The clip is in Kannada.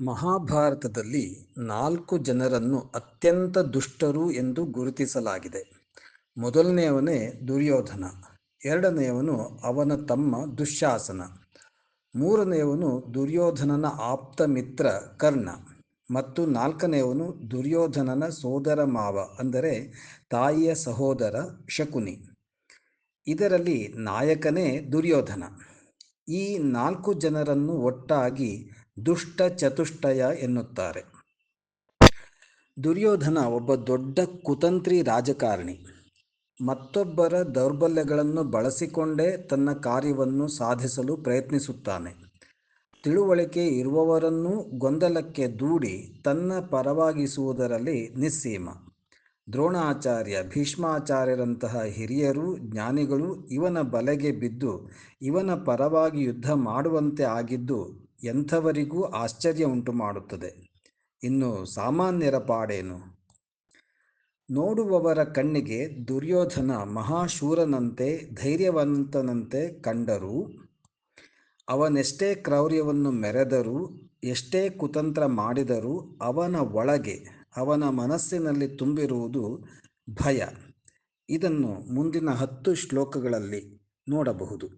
ಮಹಾಭಾರತದಲ್ಲಿ ನಾಲ್ಕು ಜನರನ್ನು ಅತ್ಯಂತ ದುಷ್ಟರು ಎಂದು ಗುರುತಿಸಲಾಗಿದೆ. ಮೊದಲನೆಯವನೇ ದುರ್ಯೋಧನ, ಎರಡನೆಯವನು ಅವನ ತಮ್ಮ ದುಶ್ಯಾಸನ ಮೂರನೆಯವನು ದುರ್ಯೋಧನನ ಆಪ್ತ ಮಿತ್ರ ಕರ್ಣ ಮತ್ತು ನಾಲ್ಕನೆಯವನು ದುರ್ಯೋಧನನ ಸೋದರ ಮಾವ ಅಂದರೆ ತಾಯಿಯ ಸಹೋದರ ಶಕುನಿ. ಇದರಲ್ಲಿ ನಾಯಕನೇ ದುರ್ಯೋಧನ. ಈ ನಾಲ್ಕು ಜನರನ್ನು ಒಟ್ಟಾಗಿ ದುಷ್ಟ ಚತುಷ್ಟಯ ಎನ್ನುತ್ತಾರೆ. ದುರ್ಯೋಧನ ಒಬ್ಬ ದೊಡ್ಡ ಕುತಂತ್ರಿ ರಾಜಕಾರಣಿ. ಮತ್ತೊಬ್ಬರ ದೌರ್ಬಲ್ಯಗಳನ್ನು ಬಳಸಿಕೊಂಡೇ ತನ್ನ ಕಾರ್ಯವನ್ನು ಸಾಧಿಸಲು ಪ್ರಯತ್ನಿಸುತ್ತಾನೆ. ತಿಳುವಳಿಕೆ ಇರುವವರನ್ನೂ ಗೊಂದಲಕ್ಕೆ ದೂಡಿ ತನ್ನ ಪರವಾಗಿಸುವುದರಲ್ಲಿ ನಿಸ್ಸೀಮ. ದ್ರೋಣಾಚಾರ್ಯ, ಭೀಷ್ಮಾಚಾರ್ಯರಂತಹ ಹಿರಿಯರು, ಜ್ಞಾನಿಗಳು ಇವನ ಬಲೆಗೆ ಬಿದ್ದು ಇವನ ಪರವಾಗಿ ಯುದ್ಧ ಮಾಡುವಂತೆ ಆಗಿದ್ದು ಎಂಥವರಿಗೂ ಆಶ್ಚರ್ಯ ಉಂಟು ಮಾಡುತ್ತದೆ. ಇನ್ನು ಸಾಮಾನ್ಯರ ಪಾಡೇನು? ನೋಡುವವರ ಕಣ್ಣಿಗೆ ದುರ್ಯೋಧನ ಮಹಾಶೂರನಂತೆ, ಧೈರ್ಯವಂತನಂತೆ ಕಂಡರೂ, ಅವನೆಷ್ಟೇ ಕ್ರೌರ್ಯವನ್ನು ಮೆರೆದರೂ, ಎಷ್ಟೇ ಕುತಂತ್ರ ಮಾಡಿದರೂ ಅವನ ಒಳಗೆ, ಅವನ ಮನಸ್ಸಿನಲ್ಲಿ ತುಂಬಿರುವುದು ಭಯ. ಇದನ್ನು ಮುಂದಿನ ಹತ್ತು ಶ್ಲೋಕಗಳಲ್ಲಿ ನೋಡಬಹುದು.